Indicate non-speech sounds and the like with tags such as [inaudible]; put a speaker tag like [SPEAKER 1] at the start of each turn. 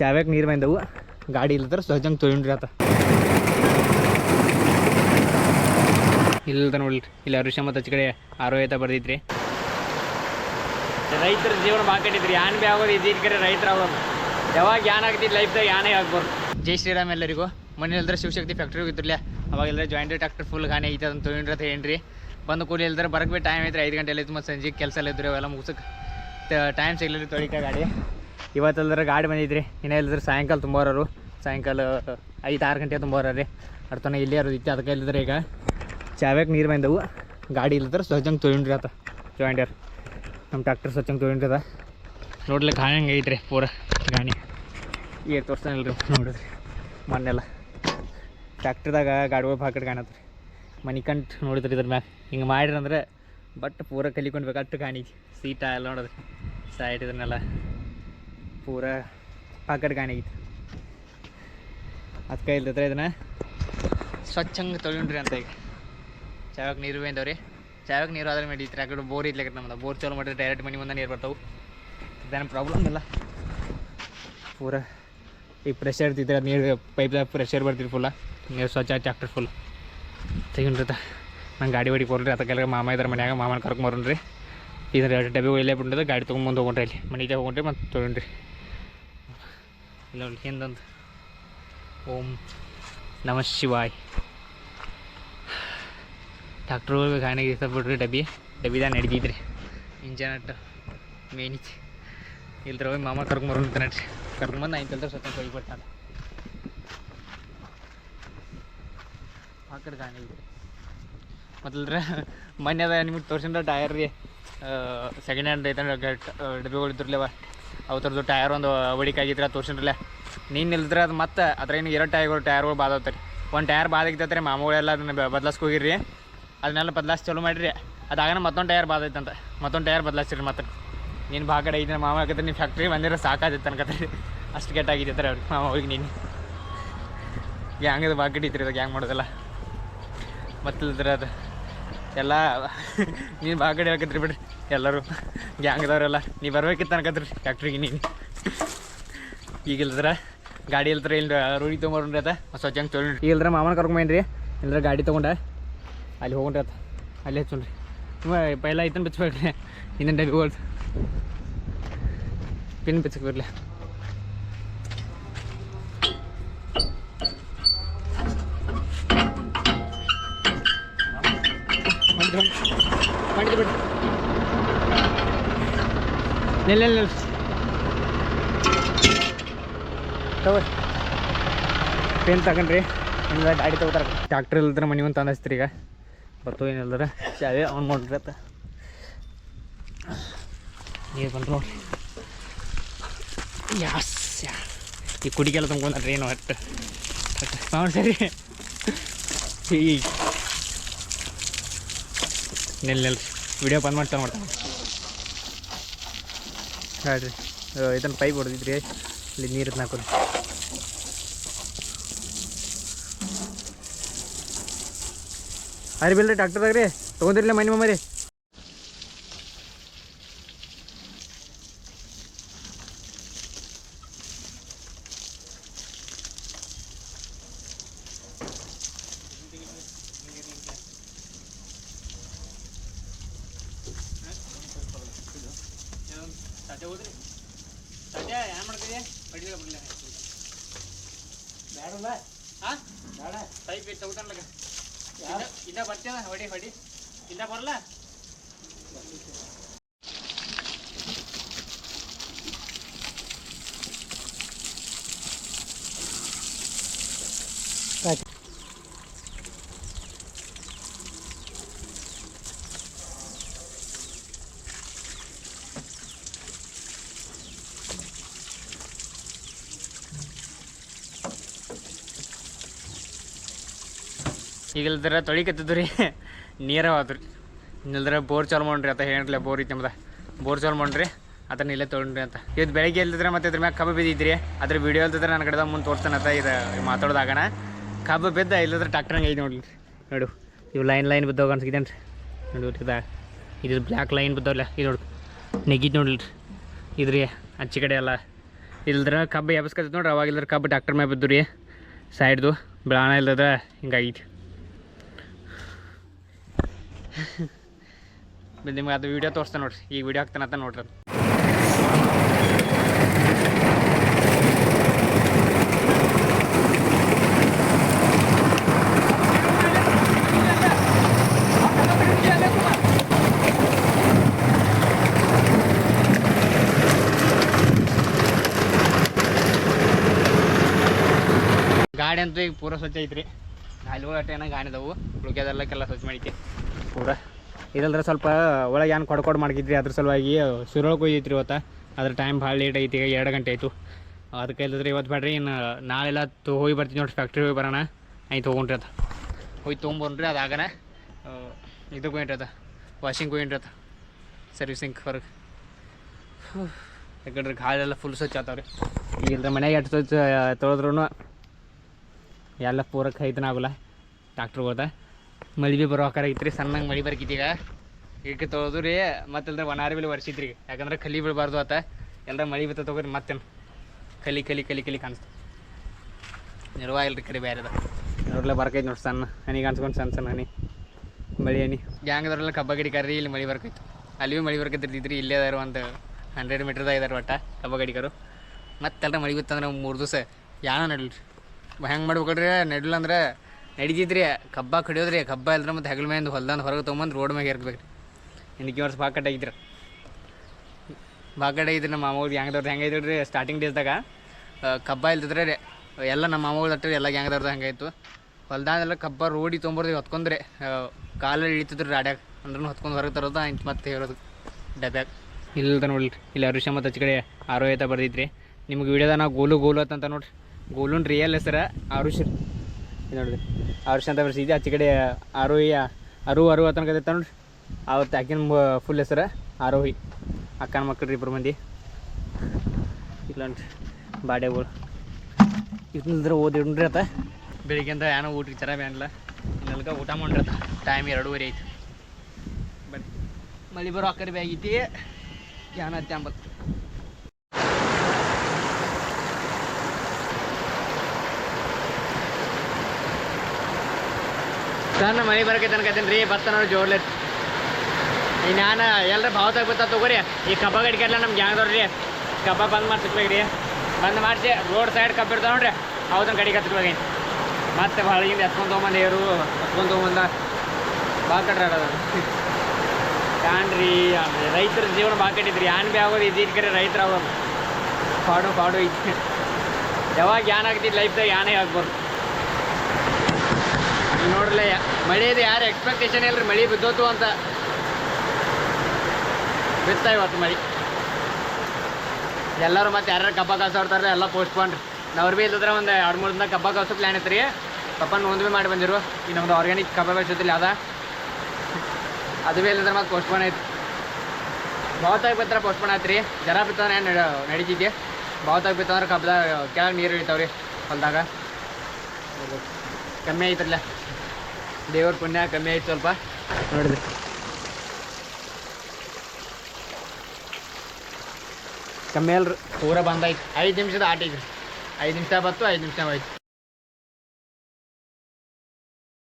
[SPEAKER 1] ಚಾವ್ಯಾಗ ನೀರು ಬಂದವು. ಗಾಡಿ ಇಲ್ಲದ್ರ ಸಹಜಂಗೆ ತೊಗೊಂಡ್ರಿ ಆತ. ಇಲ್ಲದ ನೋಡ್ರಿ ಇಲ್ಲಿ ಅರುಷ ಮತ್ತು ಹಚ್ಚ ಕಡೆ ಆರೋಗ್ಯತ ಬರ್ದಿತ್ರಿ. ರೈತರ ಜೀವನ ಬಾಕಟ್ಟಿದ್ರಿ ಯಾನ್ ಬಿ ಆಗೋದು ಇದ್ದಿದ್ ಕರೆ ರೈತರ ಆಗೋದು. ಯಾವಾಗ ಯಾನ್ ಆಗ್ತಿದ್ದು ಲೈಫ್ದಾಗ ಯಾನೇ ಆಗ್ಬಾರ್ದು. ಜೈ ಶ್ರೀರಾಮ್ ಎಲ್ಲರಿಗೂ. ಮನೆ ಇಲ್ದ್ರೆ ಶಿವಶಕ್ತಿ ಫ್ಯಾಕ್ಟ್ರಿ ಹೋಗಿದ್ರಲ್ಲ ಅವಾಗೆಲ್ಲ ಜಾಯಿಂಟ್ ಟ್ಯಾಕ್ಟರ್ ಫುಲ್ ಗಾನೆ ಐತೆ ಅದನ್ನು ತೊಗೊಂಡ್ರಿ ಅಂತ ಹೇಳ್ರಿ. ಬಂದು ಕೂಲಿ ಇಲ್ದ್ರೆ ಬರಕ್ಕೆ ಬಿ ಟೈಮ್ ಐತ್ರಿ ಐದು ಗಂಟೆ ಇತ್ತು ಮತ್ತು ಸಂಜೆ ಕೆಲಸ ಎಲ್ಲ ಇದ್ರೆ ಅವೆಲ್ಲ ಮುಗಿಸಕ್ಕೆ ಟೈಮ್ ಸಿಗ್ಲಿಲ್ಲ ತೊಳಿಕ ಗಾಡಿ. ಇವತ್ತಲ್ದ್ರೆ ಗಾಡಿ ಬಂದಿದ್ರಿ. ಇನ್ನೇ ಇಲ್ಲದ್ರೆ ಸಾಯಂಕಾಲ ತುಂಬೋರು ಸಾಯಂಕಾಲ ಐದು ಆರು ಗಂಟೆ ತುಂಬೋರೀ ಅರ್ಥನ ಇಲ್ಲೇ ಇರೋದು ಇತ್ತು. ಅದಕ್ಕೆ ಇಲ್ಲದ್ರೆ ಈಗ ಚಾವ್ಯಾಗ ನೀರು ಬಂದವು. ಗಾಡಿ ಇಲ್ಲದ್ರೆ ಸ್ವಚ್ಛಂಗೆ ತೊಗೊಂಡ್ರಿ ಆತ. ಜಾಯಿಂಟರ್ ನಮ್ಮ ಟ್ಯಾಕ್ಟರ್ ಸ್ವಚ್ಛಂಗೆ ತೊಗೊಂಡ್ರಿ ಅದ ನೋಡ್ಲಿಕ್ಕೆ ಹಾಂಗೆ ಐತ್ರಿ ಪೂರ ಗಾಣಿ ಈಗ ರೀ ನೋಡಿದ್ರಿ. ಮೊನ್ನೆಲ್ಲ ಟ್ಯಾಕ್ಟ್ರದಾಗ ಗಾಡಿಗಳು ಹಾಕಿ ಕಾಣತ್ರಿ. ಮನೆ ಕಂಟು ನೋಡಿದ್ರಿ ಇದ್ರ ಮ್ಯಾಗ ಹಿಂಗೆ ಮಾಡಿರಿ ಅಂದ್ರೆ ಬಟ್ ಪೂರ ಕಲಿಕೊಂಡು ಅಟ್ಟು ಕಾಣಿ ಸೀಟ ಎಲ್ಲ ನೋಡಿದ್ರಿ. ಸೈಡ್ ಇದನ್ನೆಲ್ಲ. ಪೂರ ಗಾಣಿ ಐತಿ. ಅದಕ್ಕೆ ಇಲ್ದಿದ್ರೆ ಇದನ್ನ ಸ್ವಚ್ಛಂಗೆ ತೊಗೊಂಡ್ರಿ ಅಂತ ಈಗ. ಚಾವಾಗ ನೀರು ಬೇಂದವ್ರಿ. ಚಾವಾಗ ನೀರು ಆದ್ರೆ ನಡೀತ್ರಿ ಆ ಕಡೆ ಬೋರ್ ಇದ್ಲಕ್ಕ ನಮ್ದು ಬೋರ್ ಚಾಲು ಮಾಡಿದ್ರೆ ಡೈರೆಕ್ಟ್ ಮನೆ ಮುಂದೆ ನೀರು ಬರ್ತಾವೆ. ಇದೇನು ಪ್ರಾಬ್ಲಮ್ ಇಲ್ಲ. ಪೂರ ಈಗ ಪ್ರೆಷರ್ ಇದ್ದಿದ್ರೆ ನೀರು ಪೈಪ್ದಾಗ ಪ್ರೆಷರ್ ಬರ್ತಿರಿ ಫುಲ್ಲ ನೀರು ಸ್ವಚ್ಛ ಟ್ಯಾಕ್ಟರ್ ಫುಲ್ ತೆಗಿನ್ರಿ ನಂಗೆ ಗಾಡಿ ಹೊಡಿ ಕೊಡ್ರಿ ಅದಕ್ಕೆಲ್ಲ ಮಾಮ ಇದ್ದಾರೆ ಮನ್ಯಾಗ. ಮಾಮನ ಕರ್ಕೊಂಬರ್ರಿ ಇದ್ರ ಡಬ್ಬಿ ಒಯ್ಲೇ ಬಿಟ್ಟಿದ್ದು ಗಾಡಿ ತೊಗೊಂಡು ಮುಂದೆ ಅಲ್ಲಿ. ಮನೆಗೆ ಹೋಗ್ರಿ ಮತ್ತು ತೊಗೊಂಡ್ರಿ ಇಲ್ಲ ಹಿಂದೊಂದು ಓಂ ನಮ ಶಿವಾಯ್ ಟ್ಯಾಕ್ಟ್ರು ಗಾಣಿಗೆ ಬಿಡ್ರಿ ಡಬ್ಬಿ. ಡಬ್ಬಿದಾಗ ನಡ್ದಿದ್ರಿ. ಇಂಜನ್ ಮೇನಿಚ್. ಇಲ್ದ್ರ ಹೋಗಿ ಮಾಮ ಕರ್ಕೊಂಬರು ಅಂತ ನಡ್ರಿ. ಕರ್ಕೊಂಬಂದು ಆಯ್ತು ಅಲ್ದ್ರ ಸತ್ಯ ಹೋಗ್ಬಿಟ್ಟ ಆ ಕಡೆ ಗಾಣಿ ಐತ್ರಿ ಮೊದಲ್ರ ಮೊನ್ನೆ ಅದ ನಿಮ್ಗೆ ತೋರ್ಸಿಂದ ಟಯರ್ ರೀ ಸೆಕೆಂಡ್ ಹ್ಯಾಂಡ್ ಐತೆ ಡಬ್ಬಿಗಳು ಇದ್ರಲ್ಲವ ಅವು ಟೈರ್ ಟಯರ್ ಒಂದು ಹೊಡಿಕಾಗಿದ್ರೆ ತೋರ್ಸಿನ್ರಲ್ಲ ನೀನು ನಿಲ್ದ್ರೆ ಅದು ಮತ್ತೆ ಅದ್ರ ಏನು ಎರಡು ಟೈರ್ಗಳು ಟಯರ್ಗಳು ಬಾದವ್ತಾರೆ ಒಂದು ಟಯರ್ ರೀ ಮಾಮೂಳೆಲ್ಲ ಅದನ್ನ ಬದಲಾಸ್ಕೆ ಹೋಗಿರಿ ಅದನ್ನೆಲ್ಲ ಬದಲಾಸ್ ಚಲೋ ಮಾಡಿರಿ. ಅದಾಗನ ಮತ್ತೊಂದು ಟಯರ್ ಬಾದೈತಂತ ಮತ್ತೊಂದು ಟಯರ್ ಬದಲಾಯಿಸ್ರಿ ಮತ್ತೆ. ನೀನು ಭಾಳ ಕಡೆ ಐತೆ ಮಾಮ ಹಾಕತ್ತೆ ನೀವು ಫ್ಯಾಕ್ಟ್ರಿ ಬಂದಿರೋ ಸಾಕಾದಿತ್ತು ಅನ್ಕತ್ತೀರಿ. ಅಷ್ಟು ಕೆಟ್ಟಾಗಿದ್ದರೆ ಅವ್ರಿಗೆ ಮಾಮ ಹೋಗಿ ನೀನು. ಗ್ಯಾಂಗದ ಬಾಕಟ್ ಐತ್ರಿ ಅದು ಗ್ಯಾಂಗ್ ಮಾಡೋದಲ್ಲ. ಮತ್ತಿಲ್ದ್ರೆ ಅದು. ಎಲ್ಲ [laughs] ನೀನು ಭಾಳ ಕಡೆ ಹಾಕಿದ್ರಿ ಬಿಡ್ರಿ. ಎಲ್ಲರೂ ಗ್ಯಾಂಗ್ದವ್ರೆಲ್ಲ, ನೀವು ಬರ್ಬೇಕಿತ್ತು ಅನ್ಕತ್ರಿ. ಫ್ಯಾಕ್ಟ್ರಿಗೆ ನೀನು ಈಗಿಲ್ದ್ರ ಗಾಡಿ ಇಲ್ದ್ರ ಇಲ್ಲಿ ರೂಢಿ ತೊಗೊಂಡ್ರಿ ಅದ ಸ್ವಚ್ಛಂಗೆ ತೊಗೊಂಡ್ರಿ ಮಾಮನ್ ಮಾಮನ ಕರ್ಕೊಂಬೇನ್ರಿ ಇಲ್ದ್ರ ಗಾಡಿ ತೊಗೊಂಡ ಅಲ್ಲಿ ಹೋಗ್ರಿ ಅತ್ತ ಅಲ್ಲಿ ಹಚ್ಚೋಣ್ರಿ ತುಂಬ ಪೈಲ ಐತನ ಬಿಚ್ಚಬೇಕ್ರಿ ಇನ್ನೊಂದು ಡಬ್ಬಿ ಹೋಗ್ದು ಪಿನ್ ಬಿಚ್ಚಕ್ಕೆ ಬರಲಿ ನಿಲ್ಲ ನಿಲ್ಲ ತಗೋರಿ ಪೇನ್ ತಗೊಂಡ್ರಿ. ಇಲ್ಲ ಗಾಡಿ ತಗೋತಾರ. ಟ್ಯಾಕ್ಟ್ರ್ ಇಲ್ದ್ರೆ ಮನೆ ಒಂದು ತಂದಸ್ತ್ರಿ ಈಗ. ಬರ್ತೋ ಏನಿಲ್ಲ ಚಾವೆ ಅವ್ನು ನೋಡ್ರಿ ಅತ್ತ ನೀರು ಬಂತು ನೋಡ್ರಿ ಯಾಸ್ ಈ ಕುಡಿಗೆಲ್ಲ ತುಂಬ್ಕೊಂಡ್ರಿ ಏನು ಒಟ್ಟು. ಹಾಂ ಸರಿ. ಈ ನಿಲ್ ನಿಲ್. ವಿಡಿಯೋ ಬಂದ್ ಮಾಡ್ತಾ ಮಾಡ್ತಾನೆ ಹೇಳ್ರಿ. ಇದನ್ನು ಪೈಪ್ ಹೊಡೆದಿದ್ರಿ ಇಲ್ಲಿ ನೀರು ಹಾಕೋದು. ಅರಿ ಬಿಲ್ರಿ ಡಾಕ್ಟರ್ದಾಗ ರೀ ತೊಗೊಂಡಿರ್ಲಿ ಮನೆ ಮಮ್ಮರಿ ಬೇಡಲ್ಲ ಹಾಂ ಬೇಡ ಪೈಪ್ ಇಟ್ಟು ತಗೋತಾನಲ್ಲ ಇದ ಬರ್ತೀಯ ಹೊಡಿ ಹೊಡಿ. ಇಲ್ಲ ಬರಲ್ಲ? ಈಗ ಇಲ್ದ್ರ ತೊಳಿಕತ್ತಿದ್ದು ರೀ ನೀರ ರೀ ಇಲ್ದ್ರ ಬೋರ್ ಚಾಲು ಮಾಡ್ರಿ ಅಂತ ಹೇಳಿ ಬೋರ್ ಐತಿ ನಮ್ದು. ಬೋರ್ ಚಾಲು ಮಾಡ್ರಿ ಅದನ್ನ ಇಲ್ಲೇ ತೊಗೊಂಡ್ರಿ ಅಂತ. ಇವತ್ತು ಬೆಳಗ್ಗೆ ಇಲ್ದಿದ್ರೆ ಮತ್ತೆ ಇದ್ರ ಮ್ಯಾಗ ಕಬ್ಬು ಬಿದ್ದಿದ್ರಿ, ಅದ್ರ ವಿಡಿಯೋ ಇಲ್ದಿದ್ರೆ ನನ್ನ ಕಡೆದ ಮುಂದೆ ತೋರಿಸ್ತಾನೆ ಅಂತ ಇದು ಮಾತಾಡ್ದಾಗಣ ಕಬ್ಬು ಬಿದ್ದ ಇಲ್ಲದ್ರೆ ಟ್ಯಾಕ್ಟ್ರಂಗೆ ಐದು ನೋಡ್ಲಿ. ನೋಡು, ಇವು ಲೈನ್ ಲೈನ್ ಬಿದ್ದೋಗ ಅನ್ಸಿದ್ದೇನೆ ರೀ ನೋಡು ಇದ ಇದು ಬ್ಲ್ಯಾಕ್ ಲೈನ್ ಬಿದ್ದವಲ್ಲ ಇದು ನೋಡು. ನೆಗಿದ್ ರೀ ಇದ್ರಿ ಅಚ್ಚಿ ಕಡೆ ಎಲ್ಲ. ಇಲ್ದ್ರೆ ಕಬ್ಬು ಎಬ್ಸ್ಕತ್ತೈತೆ ನೋಡ್ರಿ, ಅವಾಗ ಇಲ್ದ್ರ ಕಬ್ಬು ಡಾಕ್ಟರ್ ಮ್ಯಾಗ ಬಿದ್ದು ರೀ ಸೈಡ್ದು ಬೆಳಾಣ ಇಲ್ಲದ ಹಿಂಗಾಗೈತಿ ನಿಮ್ಗೆ ಅದು ವೀಡಿಯೋ ತೋರಿಸ್ತಾನೆ ನೋಡ್ರಿ. ಈ ವೀಡಿಯೋ ಹಾಕ್ತಾನೆ ಅಂತ ನೋಡ್ರಿ ಗಾಡಿ ಅಂತೂ ಈಗ ಪೂರ ಸ್ವಚ್ಛ ಐತ್ರಿ. ಅಲ್ಲಿ ಏನೋ ಗಾಡಿ ಅದಾವು. ಉಳ್ಕ್ಯದೆಲ್ಲಕ್ಕೆಲ್ಲ ಸ್ವಚ್ಛ ಮಾಡಿಕೆ. ಪೂರ. ಇದಲ್ದ್ರ ಸ್ವಲ್ಪ ಒಳಗೆ ಏನು ಕೊಡ್ಕೊಡ್ ಮಾಡ್ಕಿದ್ರಿ ಅದ್ರ ಸಲುವಾಗಿ ಸುರೊಳಗೆ ಹೋಗಿದ್ರಿ ಇವತ್ತು. ಅದ್ರ ಟೈಮ್ ಭಾಳ ಲೇಟ್ ಐತಿ, ಈಗ ಎರಡು ಗಂಟೆ ಆಯಿತು. ಅದಕ್ಕೆ ಇಲ್ಲದ್ರೆ ಇವತ್ತು ಬೇಡ್ರಿ ಇನ್ನು ನಾಳೆಲ್ಲ ತೊ ಹೋಗಿ ಬರ್ತೀನಿ ನೋಡಿ ಫ್ಯಾಕ್ಟ್ರಿ ಹೋಗಿ ಬರೋಣ. ಆಯ್ತು ತೊಗೊಂಡ್ರಿ ಅದು. ಹೋಗಿ ತೊಗೊಂಬನ್ರಿ ಅದು ಆಗನ. ಇದಕ್ಕೆ ಅದು. ವಾಷಿಂಗ್ ಹೋಗಿನ್ರಿ ಅದು. ಸರ್ವಿಸಿಂಗ್ ಹೊರಗೆ. ಯಾಕಂದ್ರೆ ಗಾಳೆಲ್ಲ ಫುಲ್ ಸ್ವಚ್ಛ ಆತಾವ್ರಿ. ಇಲ್ದ ಮನೆಗೆ ಎಷ್ಟು ಸ್ವಚ್ಛ ತೊಳೆದ್ರೂ ಎಲ್ಲ ಪೂರಕ್ಕೆ ಐತನ ಆಗಲ್ಲ. ಡಾಕ್ಟ್ರ್ ಹೋದ ಮಳೆ ಭೀ ಬರೋ ಆಕಾರ ಐತ್ರಿ, ಸಣ್ಣಂಗೆ ಮಳಿ ಬರ್ಕಿತ್ತೀಗ ಈಗ. ತೊಳೆದು ರೀ ಮತ್ತಲ್ದ ಒಣಾರಿ ಬಿಲ್ ವರ್ಷಿತ್ರಿ ಯಾಕಂದ್ರೆ ಕಲಿ ಬೀಳಬಾರ್ದು ಆತ. ಎಲ್ಲ ಮಳಿ ಬಿತ್ತ ತಗೋರಿ, ಮತ್ತೇನು. ಕಲಿ ಕಲಿ ಕಲಿ ಕಲಿ ಕಾಣಿಸ್ತು. ನಿರ್ವಾ ಇಲ್ರಿ ಕರಿ ಬೇರೆದ ನೋಡ್ಲೆ ಬರ್ಕೈತೆ ನೋಡಿ ಸಣ್ಣ ಹನಿ ಕಾಣಿಸ್ಕೊಂಡು ಸಣ್ಣ ಸಣ್ಣ ಹನಿ. ಮಳಿ ಹನಿ. ಗ್ಯಾಂಗದವ್ರೆಲ್ಲ ಕಬ್ಬ ಗಡಿಕಾರ್ರಿ ಕರ್ರಿ, ಇಲ್ಲಿ ಮಳಿ ಬರ್ಕೈತು. ಅಲ್ಲಿ ಭೀ ಮಳಿ ಬರ್ಕೈತಿರ್ತಿದ್ರಿ ಇಲ್ಲೇ ಅದಾರ ಒಂದು ಹಂಡ್ರೆಡ್ ಮೀಟ್ರ್ದಾಗ ಇದಾರೆ ಒಟ್ಟ ಕಬ್ಬ ಗಡಿಕರು ಮತ್ತೆಲ್ಲ ಮಳಿ ಬಿತ್ತಂದ್ರೆ ಮೂರು ದಿವಸ ಯಾಣ ನಡಲ್ರಿ. ಹೆಂಗೆ ಮಾಡ್ಬೇಕಲ್ರಿ ನಡಿಲ್ಲ ಅಂದ್ರೆ ನಡಿತೈತ್ರಿ ಕಬ್ಬ ಕಡಿಯೋದ್ರಿ, ಕಬ್ಬ ಇಲ್ದ್ರೆ ಮತ್ತೆ ಹೆಗಲ ಮೇಲೆ ಹೊಲ್ದಂದು ಹೊರಗೆ ತೊಗೊಂಬಂದು ರೋಡ್ ಮ್ಯಾಗ ಇರ್ಬೇಕು ರೀ ಇನ್ನಿಕ್ಕೆ ವರ್ಷ ಬಾಕಟ್ ಆಗಿದ್ರ ಬಾಕಟ್ ಆಗಿದ್ರಿ ನಮ್ಮ ಮಾಮೂರು ಹೆಂಗದವ್ರದ್ದು ಹೆಂಗೆ ಐತ್ರಿ ಸ್ಟಾರ್ಟಿಂಗ್ ಡೇಸ್ದಾಗ ಕಬ್ಬ ಇಲ್ದಿದ್ರೆ ರೀ, ಎಲ್ಲ ನಮ್ಮ ಮಾಮೂಲ್ ಅಟ್ರಿ ಎಲ್ಲ ಹೆಂಗದವ್ರದ್ದು ಹಂಗಾಯ್ತು ಹೊಲ್ದಾಗೆಲ್ಲ ಕಬ್ಬ ರೋಡಿ ತೊಗೊಂಬರ್ದು ಹೊತ್ಕೊಂಡ್ರೆ ಕಾಲಲ್ಲಿ ಇಳಿತಿದ್ರು ರಾಡ್ಯಾಗ ಅಂದ್ರೂ ಹೊತ್ಕೊಂಡು ಹೊರಗೆ ತರೋದು ಆಯ್ತು ಮತ್ತೆ ಹೇಳೋದು. ಡಬ್ಯಾಗ. ಇಲ್ಲದ ನೋಡ್ರಿ, ಇಲ್ಲಿ ಅರುಷ ಮತ್ತು ಹಚ್ಚ ಕಡೆ ಆರೋಹಿತ ರೀ ನಿಮ್ಗೆ ವಿಡಿಯೋದ ನಾವು ಗೋಲು ಗೋಲು ಅಂತ ನೋಡ್ರಿ. ಗೋಲುನ್ ರಿಯಲ್ ಹೆಸರ ಆರುಷ್ ರೀ. ಇದು ನೋಡ್ರಿ ವರ್ಷ ಅಂತ ಬರ್ಸಿದ್ದೆ ಆಚೆ ಕಡೆ ಆರೋಹಿ ಅರು ಅರು ತನಕ ಕದೈತೆ ನೋಡ್ರಿ. ಅವತ್ತು ಆಕಿನ ಫುಲ್ ಹೆಸರು ಆರೋಹಿ. ಅಕ್ಕನ ಮಕ್ಕಳು ರೀ ಇಬ್ಬರು ಮಂದಿ. ಇಲ್ಲ ನೋಡ್ರಿ. ಬಾಡೆಗಳು ಇದ್ರ ಓದಿಡ್ರಿ ಆತ ಅಂತ ಏನೋ ಊಟಕ್ಕೆ ಚರ ಬೇನಿಲ್ಲ ಇನ್ನಲ್ಕ ಊಟ ಮಾಡ್ರಿ ಆತ ಟೈಮ್ ಎರಡೂವರೆ ಐತಿ ಬನ್ನಿ. ಮಳೆ ಬರೋ ಅಕ್ಕರಿ ಬ್ಯಾಗೈತಿ ಏನತ್ತೆ ತ್ಯಾಂಬಲ್ ಸಣ್ಣ ಮನೆ ಬರಕ್ಕೆ ತನಕ ರೀ ಬತ್ತ ನೋಡಿ ಜೋರ್ಲೆ ಈಗ ನಾನು ಎಲ್ಲರ ಭಾವತಾಗ ಬತ್ತ ತಗೋರಿ. ಈ ಕಬ್ಬ ಗಡಿಕೆಲ್ಲ ನಮ್ಗೆ ಹ್ಯಾಂಗ್ದವ್ರಿ ಕಬ್ಬ ಬಂದ್ ಮಾಡಿ ರೀ. ಬಂದ್ ಮಾಡಿಸಿ, ರೋಡ್ ಸೈಡ್ ಕಬ್ಬ ಇರ್ತಾವ ನೋಡ್ರಿ. ಹೌದನ್ ಗಡಿಗೆ ಹತ್ಬೇಕು ಮತ್ತೆ ಹೊಳಗಿಂದ ಎತ್ಕೊಂಡು ತೊಗೊಂಬಂದು ಏರು ಹತ್ಕೊಂಡು ತೊಗೊಂಬಂದ ಭಾಳ ಕಟ್ರಿ ಅದು. ಕಾಣ್ರಿ, ರೈತರ ಜೀವನ ಭಾಳ ಕಟ್ಟಿದ್ರಿ. ಯಾನ್ ಬಿ ಆಗೋದು ಇದ್ದಿದ್ ಕರೆ ರೈತರ ಆಗೋದು. ಪಾಡು ಪಾಡು. ಐತಿ ಯಾವಾಗ ಯಾನ್ ಆಗ್ತಿದ್ದು ಲೈಫ್ದಾಗ ಯಾನೇ ಆಗ್ಬಾರ್ದು ಈಗ ನೋಡ್ರಲ್ಲ ಮಳೆದು ಯಾರು ಎಕ್ಸ್ಪೆಕ್ಟೇಷನ್ ಇಲ್ರಿ ಮಳೆ ಬಿದ್ದೋತು ಅಂತ. ಬಿತ್ತ ಇವತ್ತು ಮಳೆ. ಎಲ್ಲರೂ ಮತ್ತೆ ಯಾರ್ಯಾರು ಕಬ್ಬ ಕಾಸೋರ್ತಾರೆ ಎಲ್ಲ ಪೋಸ್ಟ್ಪೋನ್ರಿ ನಾವ್ರು ಭೀ ಇಲ್ಲದ್ರೆ ಒಂದು ಎರಡು ಮೂರು ದಿನ ಕಬ್ಬ ಕಾಸೋ ಪ್ಲ್ಯಾನ್ ಐತ್ರಿ. ಪಪ್ಪ ಒಂದು ಭೀ ಮಾಡಿ ಬಂದಿರು. ಈ ನಮ್ದು ಆರ್ಗ್ಯಾನಿಕ್ ಕಬ್ಬ ಬೆಳೆಸಿದ್ರಿ ಅದ. ಅದು ಭೀ ಇಲ್ಲದ್ರೆ ಮತ್ತೆ ಪೋಸ್ಟ್ಪೋನ್ ಐತಿ ಭಾವತಾಗಿ ಬಿತ್ತರ ಪೋಸ್ಟ್ಪೋನ್ ಆಯ್ತು ರೀ ಜರ ಬಿತ್ತಂದ್ರೆ ಏನು ನಡೀತಿದ್ದೆ ಭಾವತಾಗಿ ಬಿತ್ತಂದ್ರೆ ಕಬ್ಬದ ಕೆಳಗೆ ನೀರು ಇಳಿತಾವ್ರಿ ಹೊಲ್ದಾಗ. ಕಮ್ಮಿ ಆಯ್ತಲ್ಲ ದೇವ್ರ ಪುಣ್ಯ ಕಮ್ಮಿ ಆಯ್ತು ಸ್ವಲ್ಪ. ನೋಡಿದ್ರಿ. ಕಮ್ಮಿ ಅಲ್ರಿ. ಪೂರ ಬಂದಾಯ್ತು ಐದು ನಿಮಿಷದ ಆಟ ಐದು ನಿಮಿಷ ಬತ್ತು ಐದು ನಿಮಿಷ ಆಯ್ತು